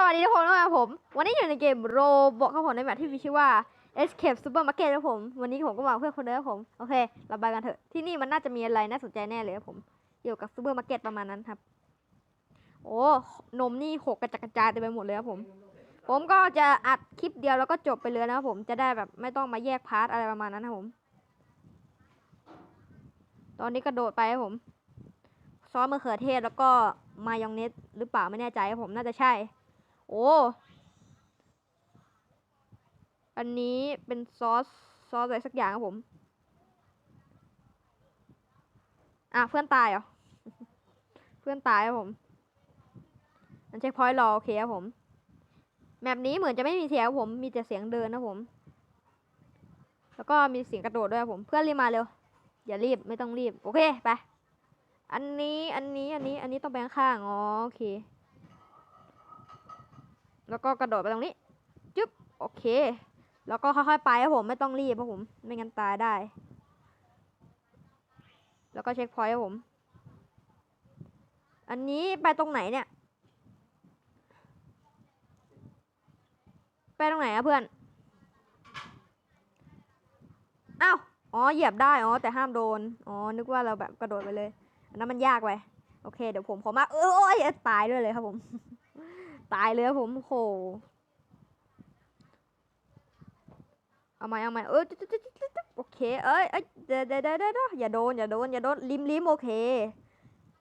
สวัสดีทุกคนนะครับผม วันนี้อยู่ในเกมโรบอกครับผมในแบบที่มีชื่อว่า Escape Supermarket ครับผม วันนี้ผมก็มาเพื่อคนเดิมครับผม โอเค เราไปกันเถอะ ที่นี่มันน่าจะมีอะไรน่าสนใจแน่เลยครับผม เกี่ยวกับซูเปอร์มาร์เก็ตประมาณนั้นครับ โอ้ นมนี่หกกระจัดกระจายเต็มไปหมดเลยครับผม ผมก็จะอัดคลิปเดียวแล้วก็จบไปเลยนะครับผม จะได้แบบไม่ต้องมาแยกพาร์ทอะไรประมาณนั้นนะครับผม ตอนนี้กระโดดไปครับผม ซอสมะเขือเทศแล้วก็มายองเนสหรือเปล่าไม่แน่ใจครับผม น่าจะใช่ โอ้ อันนี้เป็นซอส ซอสอะไรสักอย่างครับผม อะ เพื่อนตายเหรอ เพื่อนตายครับผมอันเช็คพอยต์รอโอเคครับผม แมปนี้เหมือนจะไม่มีเสียงครับผม มีแต่เสียงเดินนะผม แล้วก็มีเสียงกระโดดด้วยครับผม เพื่อนรีบมาเร็ว อย่ารีบไม่ต้องรีบ โอเคไป อันนี้ อันนี้ อันนี้ อันนี้ต้องไปข้างๆอ๋อโอเค แล้วก็กระโดดไปตรงนี้ จึ๊บ โอเค แล้วก็ค่อยๆไปครับผม ไม่ต้องรีบครับผม ไม่งั้นตายได้ แล้วก็เช็คพอยต์ครับผม อันนี้ไปตรงไหนเนี่ย ไปตรงไหนอะเพื่อน อ้าว อ๋อ เหยียบได้ อ๋อ แต่ห้ามโดน อ๋อ นึกว่าเราแบบกระโดดไปเลย อันนั้นมันยากไป โอเค เดี๋ยวผมขอมา เออโอ้ยตายด้วยเลยครับผม ตายเลยครับผมโหเอาไหมเอาไหมเออโอเคเอ้ยเอ้ยเดี๋ยวเดี๋ยวเดี๋ยวเดี๋ยวอย่าโดนอย่าโดนอย่าโดนริมริมโอเค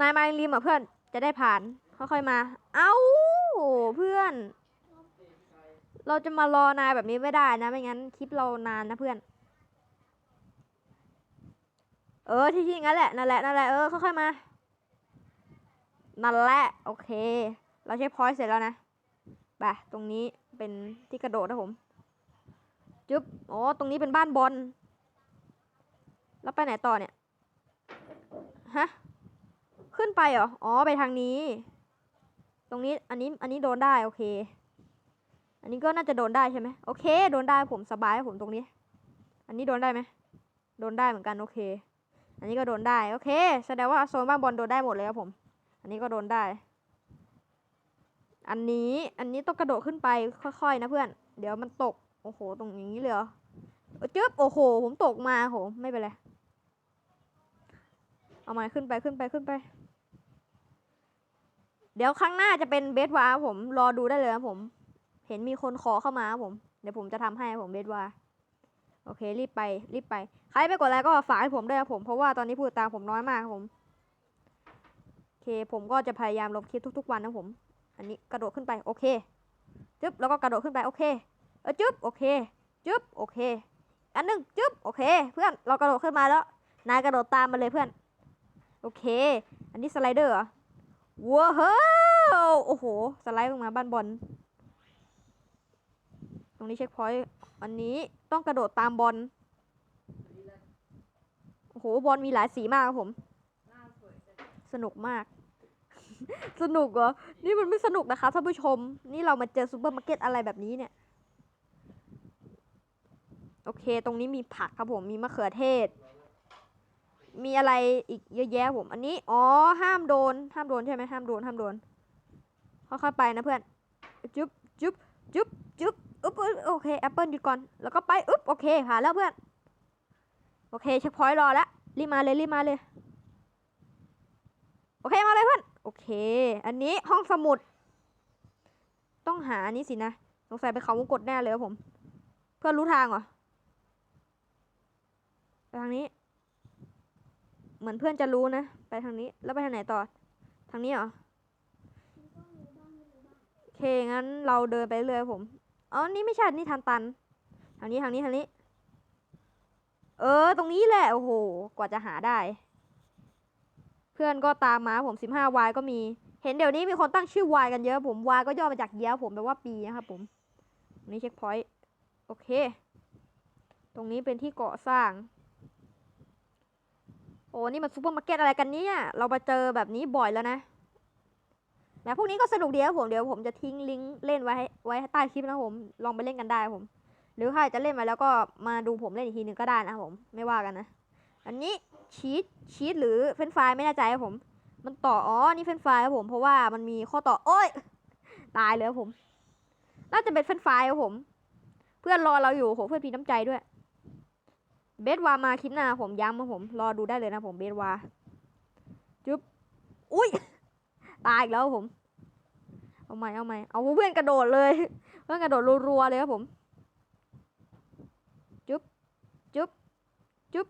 นายมาริมอะเพื่อนจะได้ผ่านค่อยๆมา เอ้าเพื่อน เราจะมารอนายแบบนี้ไม่ได้นะไม่งั้นคลิปเรานานนะเพื่อน เออที่ที่งั้นแหละนั่นแหละนั่นแหละเออค่อยๆมานั่นแหละโอเค เราใช้พอยต์เสร็จแล้วนะไปตรงนี้เป็นที่กระโดดนะผมจึ๊บอ๋อตรงนี้เป็นบ้านบอลแล้วไปไหนต่อเนี่ย ฮะ ขึ้นไปเหรอ อ๋อ ไปทางนี้ ตรงนี้ อันนี้ อันนี้โดนได้ โอเค อันนี้ก็น่าจะโดนได้ใช่ไหมโอเค โดนได้ผมสบายผมตรงนี้ อันนี้โดนได้ไหม โดนได้เหมือนกัน โอเค อันนี้ก็โดนได้ โอเค แสดงว่าโซนบ้านบอลโดนได้หมดเลยครับผม อันนี้ก็โดนได้ อันนี้อันนี้ต้องกระโดดขึ้นไปค่อยๆนะเพื่อน เดี๋ยวมันตก โอ้โห ตรงนี้เลยเหรอจึ๊บโอ้โห ผมตกมาโห ไม่เป็นไร เอามาขึ้นไปขึ้นไปขึ้นไป เดี๋ยวครั้งหน้าจะเป็นเบสวาผมรอดูได้เลยครับผม เห็นมีคนขอเข้ามาผม เดี๋ยวผมจะทำให้ผมเบสวาโอเค รีบไป รีบไป ใครไม่กดไลค์ก็ฝากให้ผมด้วยครับผม เพราะว่าตอนนี้ผู้ติดตามผมน้อยมากครับผม โอเค ผมก็จะพยายามลงคลิปทุก ๆ วันนะผม อันนี้กระโดดขึ้นไปโอเคจึ๊บแล้วก็กระโดดขึ้นไปโอเคเออจึ๊บโอเคจึ๊บโอเคอันหนึ่งจึ๊บโอเค เพื่อนเรากระโดดขึ้นมาแล้วนายกระโดดตามมาเลยเพื่อน โอเค อันนี้สไลเดอร์เหรอว้าวโอ้โหสไลด์ลงมาบ้านบอลตรงนี้เช็คพอยต์อันนี้ต้องกระโดดตามบอลโอ้โหบอลมีหลายสีมากครับผม สนุกมาก สนุกเหรอ นี่มันไม่สนุกนะคะท่านผู้ชม นี่เรามาเจอซูเปอร์มาร์เก็ตอะไรแบบนี้เนี่ย โอเค ตรงนี้มีผักครับผม มีมะเขือเทศ มีอะไรอีกเยอะแยะผม อันนี้ อ๋อ ห้ามโดน ห้ามโดนใช่ไหมห้ามโดน ห้ามโดน ค่อยๆไปนะเพื่อน จุ๊บจุ๊บจุ๊บจุ๊บอึ๊บอึ๊บโอเค แอปเปิลหยุดก่อน แล้วก็ไป อึ๊บ โอเค ผ่านแล้วเพื่อน โอเค เช็คพอยต์รอแล้ว รีบมาเลย รีบมาเลย โอเค มาเลยเพื่อน อเค อันนี้ห้องสมุด ต้องหาอันนี้สินะ สงสัยเป็นเขาวงกดแน่เลยครับผม เพื่อนรู้ทางเหรอ ไปทางนี้ เหมือนเพื่อนจะรู้นะ ไปทางนี้ แล้วไปทางไหนต่อ ทางนี้เหรอ โอเค งั้นเราเดินไปเรื่อยผม อ๋อ นี่ไม่ใช่ นี่ทางตัน ทางนี้ ทางนี้ ทางนี้ เออ ตรงนี้แหละ โอ้โห กว่าจะหาได้ พื่อนก็ตามมาผม 15Y ก็มี เห็นเดี๋ยวนี้มีคนตั้งชื่อ Y กันเยอะผม Y ก็ย่อมาจากเย้ผมแปลว่าปีนะครับผม นี้เช็คพอยต์โอเค ตรงนี้เป็นที่เกาะสร้าง โอ้นี่มันซูเปอร์มาร์เก็ตอะไรกันเนี่ย เรามาเจอแบบนี้บ่อยแล้วนะแหมพวกนี้ก็สนุกดีครับผม เดี๋ยวผมจะทิ้งลิงก์เล่นไว้ให้ไว้ใต้คลิปนะผม ลองไปเล่นกันได้ครับผม หรือใครจะเล่นมาแล้วก็มาดูผมเล่นอีกทีหนึงก็ได้นะครับผม ไม่ว่ากันนะ อันนี้ชีสชีสหรือเฟนช์ฟไม่แน่ใจครับผม มันต่ออ๋อนี่เฟนช์ฟครับผมเพราะว่ามันมีข้อต่อโอ้ยตายเลยครับผม น่าจะเป็นเฟนช์ฟครับผม เพื่อนรอเราอยู่โหเพื่อนพีน้ำใจด้วย เบสวามาคลิปหน้าผมย้ำครับผมรอดูได้เลยนะผมเบสวาจุ๊บอุ้ยตายอีกแล้วผม เอาใหม่เอาใหม่เอาเพื่อนกระโดดเลย เพื่อนกระโดดรัวๆเลยครับผม จุ๊บ จุ๊บ จุ๊บ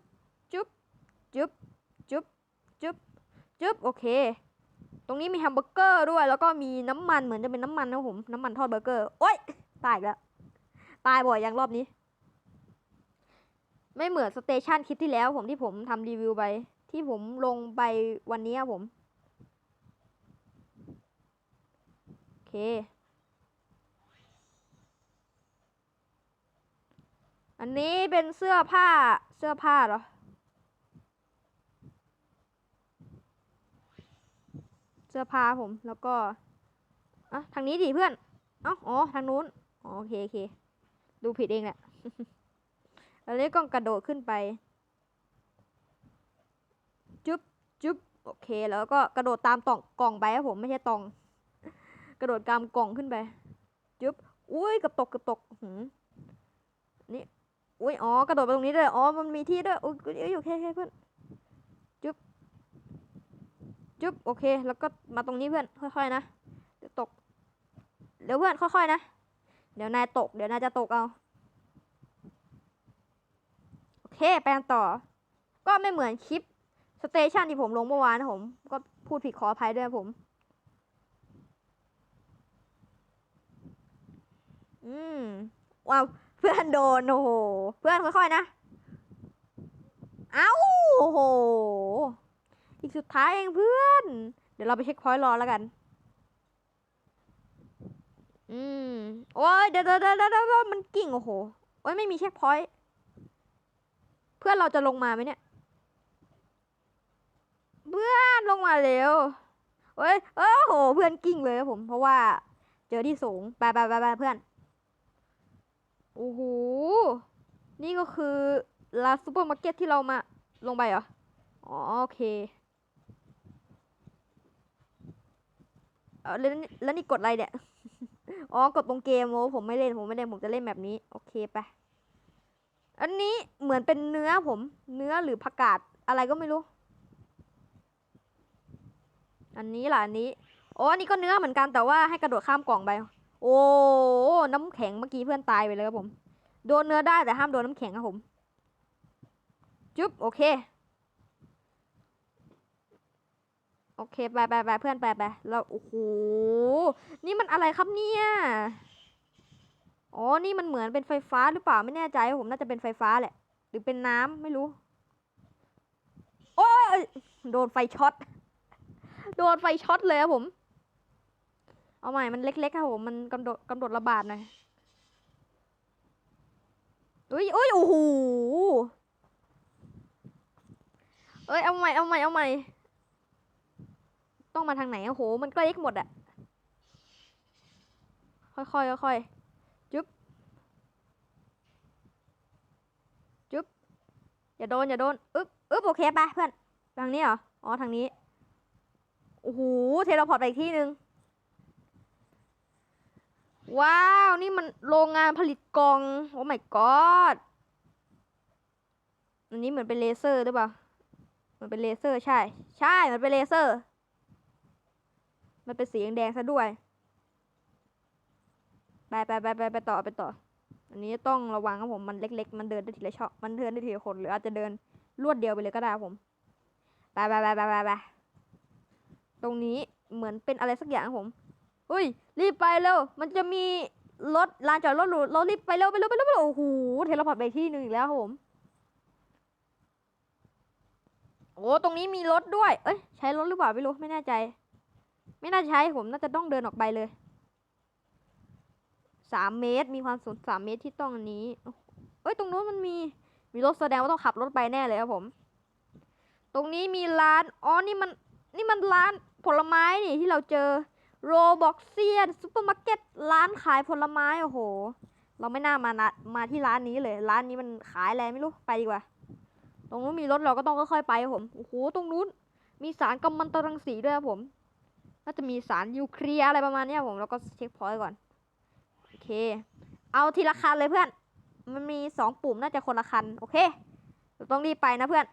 จุ๊บ จุ๊บ จุ๊บ จุ๊บ จุ๊บโอเค ตรงนี้มีแฮมเบอร์เกอร์ด้วย แล้วก็มีน้ำมันเหมือนจะเป็นน้ำมันนะผม น้ำมันทอดเบอร์เกอร์ โอ๊ย ตายแล้ว ตายบ่อยอยังรอบนี้ ไม่เหมือนสเตชันคลิปที่แล้วผมที่ผมทำรีวิวไป ที่ผมลงไปวันนี้ผม โอเคอันนี้เป็นเสื้อผ้าเสื้อผ้าเหรอ เสื้อผ้าผมแล้วก็อะทางนี้ดิเพื่อนเอ้าอ๋อทางนู้นอ๋อโอเคโอเค ดูผิดเองแหละแล้วนี้ก็กระโดดขึ้นไป จุ๊บจุ๊บโอเค แล้วก็กระโดดตามต่องกล่องไปครับผมไม่ใช่ตอง กระโดดตามกล่องขึ้นไป จุ๊บอุ้ยกับตกกับตกหืมนี่อุ้ยอ๋อกระโดดไปตรงนี้ด้วยอ๋อมันมีที่ด้วยอุ้ยเอ้ยโอเคโอเคเพื่อน จุ๊บโอเค แล้วก็มาตรงนี้เพื่อนค่อยๆนะเดี๋ยวตก เดี๋ยวเพื่อนค่อยๆนะ เดี๋ยวนายตก เดี๋ยวนายจะตกเอาโอเคไปกันต่อ ก็ไม่เหมือนคลิปสเตชันที่ผมลงเมื่อวานนะผม ก็พูดผิดขออภัยด้วยผม อืมว้าวเพื่อนโดนโอ้โห เพื่อนค่อยๆนะ เอ้าโอ้โห อีกสุดท้ายเองเพื่อน เดี๋ยวเราไปเช็คพอยต์รอแล้วกัน อืม โอ้ยเดี๋ยวเดี๋ยวเดี๋ยวเดี๋ยวมันกิ่งโอ้โห โอ้ยไม่มีเช็คพอยต์ เพื่อนเราจะลงมาไหมเนี่ย เพื่อนลงมาเร็วเฮ้ยเอ้ยโอ้โห เพื่อนกิ้งเลยครับผม เพราะว่า เจอที่สูง ไปไปไปไปเพื่อน โอ้โห นี่ก็คือลาซูเปอร์มาร์เก็ตที่เรามาลงไปเหรอ อ๋อโอเค เออ แล้วนี่แล้วนี่กดอะไรเนี่ย อ๋อกดตรงเกมโอ้ผมไม่เล่นผมไม่เล่นผมจะเล่นแบบนี้ โอเคไป อันนี้เหมือนเป็นเนื้อผม เนื้อหรือผักกาดอะไรก็ไม่รู้ อันนี้ล่ะอันนี้โอ้อันนี้ก็เนื้อเหมือนกันแต่ว่าให้กระโดดข้ามกล่องไป โอ้น้ำแข็งเมื่อกี้เพื่อนตายไปเลยครับผม โดนเนื้อได้แต่ห้ามโดนน้ำแข็งครับผม จุ๊บโอเค โอเคไปไปไปเพื่อนไปไปแล้วโอ้โหนี่มันอะไรครับเนี่ยอ๋อนี่มันเหมือนเป็นไฟฟ้าหรือเปล่าไม่แน่ใจผมน่าจะเป็นไฟฟ้าแหละ หรือเป็นน้ำไม่รู้ โอ้ยโดนไฟช็อตโดนไฟช็อตเลยครับผม เอาใหม่มันเล็กๆครับผมมันกำหนดกำหนดระบาดหน่อยอุ้ยอุ้ยโอ้โหเอ้ยเอาใหม่เอาใหม่เอาใหม่ ต้องมาทางไหนโอ้โห มันก็เล็กหมดอะค่อยๆค่อยๆจุ๊บจุ๊บอย่าโดนอย่าโดนอึ๊บอึ๊บโอเคไปเพื่อนทางนี้เหรออ๋อทางนี้โอ้โหเทเลพอร์ตไปอีกที่หนึ่งว้าว นี่มันโรงงานผลิตกล่องโอ้ my god อันนี้เหมือนเป็นเลเซอร์หรือเปล่า มันเป็นเลเซอร์ใช่ ใช่ มันเป็นเลเซอร์ มันเป็นสีแดงซะด้วย ไปไปไปไปไปต่อไปต่อ อันนี้ต้องระวังครับผม มันเล็ก ๆ มันเดินได้ทีละช่องมันเดินได้ทีละคนหรืออาจจะเดินรวดเดียวไปเลยก็ได้ผมไปไปไปไปไปไปตรงนี้เหมือนเป็นอะไรสักอย่างครับผม อุ้ย รีบไปเร็ว มันจะมีรถลานจอดรถหรูเรารีบไปเร็วไปเร็วไปเร็วไปเร็วโอ้โห เทเลพอร์ตไปที่หนึ่งอีกแล้วครับผม โอ้ ตรงนี้มีรถด้วย เอ้ย ใช้รถหรือเปล่าไม่รู้ ไม่แน่ใจ ไม่น่าใช้ผมน่าจะต้องเดินออกไปเลยสามเมตร มีความสูงสามเมตรที่ต้องอันนี้เอ้ยตรงนู้นมันมีมีรถแสดงว่าต้องขับรถไปแน่เลยครับผม ตรงนี้มีร้านอ๋อนี่มันนี่มันร้านผลไม้นี่ที่เราเจอโรบ็อกเซียนซูเปอร์มาร์เก็ตร้านขายผลไม้โอ้โห เราไม่น่ามานะมาที่ร้านนี้เลย ร้านนี้มันขายอะไรไม่รู้ไปดีกว่า ตรงนู้นมีรถเราก็ต้องค่อยๆไปครับผมโอ้โหตรงนู้นมีสารกัมมันตรังสีด้วยครับผม ก็จะมีสารนิวเคลียร์อะไรประมาณนี้ผมแล้วก็เช็คพอยต์ก่อนโอเค เอาทีละคันเลยเพื่อน มันมีสองปุ่มน่าจะคนละคันโอเคต้องรีบไปนะเพื่อน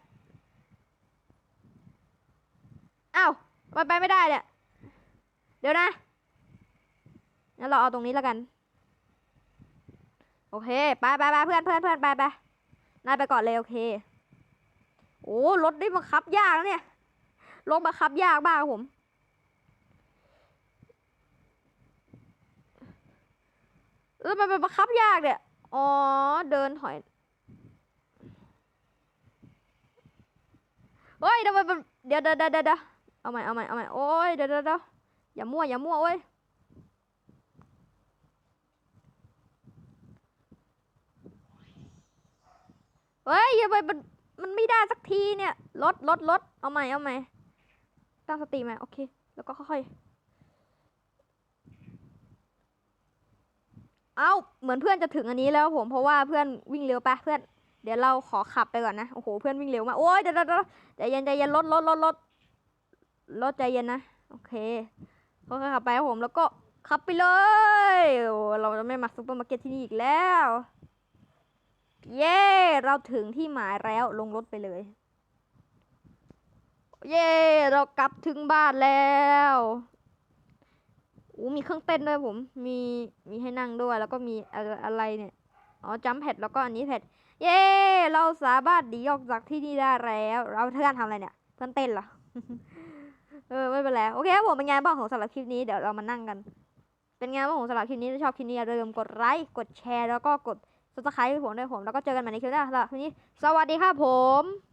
อ้าวมันไปไม่ได้เนี่ยเดี๋ยวนะงั้นเราเอาตรงนี้แล้วกัน โอเคไปไปไปเพื่อนเพื่อนเพื่อนไปไปนายไปก่อนเลยโอเคโอ้รถนี่บังคับยากนะเนี่ยรถบังคับยากมากผม เออมันเป็นบังคับยากเนี่ยอ๋อ เดินถอยเฮ้ยเดี๋ยวมันเดี๋ยวเดี๋ยวเดี๋ยวเดี๋ยวเอาใหม่เอาใหม่เอาใหม่โอ้ยเดี๋ยวเดี๋ยวเดี๋ยวอย่ามั่วอย่ามั่วโอ้ยเฮ้ยอย่าไปมันมันไม่ได้สักทีเนี่ยลดลดลดเอาใหม่เอาใหม่ตั้งสติใหม่โอเค แล้วก็ค่อยๆ เอาเหมือนเพื่อนจะถึงอันนี้แล้วผมเพราะว่าเพื่อนวิ่งเร็วไปะเพื่อนเดี๋ยวเราขอขับไปก่อนนะโอ้โหเพื่อนวิ่งเร็วมากโอ้ยเดี๋ยวเดี๋ยวเดี๋ยวใจเย็นใจเย็นลดลดลดลดลดใจเย็นนะโอเคค่อยๆขับไปครับผมแล้วก็ขับไปเลยโอ้เราจะไม่มาซุปเปอร์มาร์เก็ตที่นี่อีกแล้วเย้เราถึงที่หมายแล้วลงรถไปเลย เย้เรากลับถึงบ้านแล้ว อู้มีเครื่องเต้นด้วยผม มีมีให้นั่งด้วย แล้วก็มีอะไรเนี่ย อ๋อจัมแพดแล้วก็อันนี้แพดเย้ เราสามารถหนีออกจากที่นี่ได้แล้ว เราเพื่อนทำอะไรเนี่ย เพื่อนเต้นเหรอ เออไม่เป็นไร โอเคครับผมเป็นไงบ้างของสำหรับคลิปนี้ เดี๋ยวเรามานั่งกัน เป็นไงบ้างของสำหรับคลิปนี้ ถ้าชอบคลิปนี้อย่าลืมกดไลค์ กดแชร์ แล้วก็กด subscribe ให้ผมด้วยผม แล้วก็เจอกันใหม่ในคลิปหน้าสำหรับคลิปนี้ สวัสดีครับผม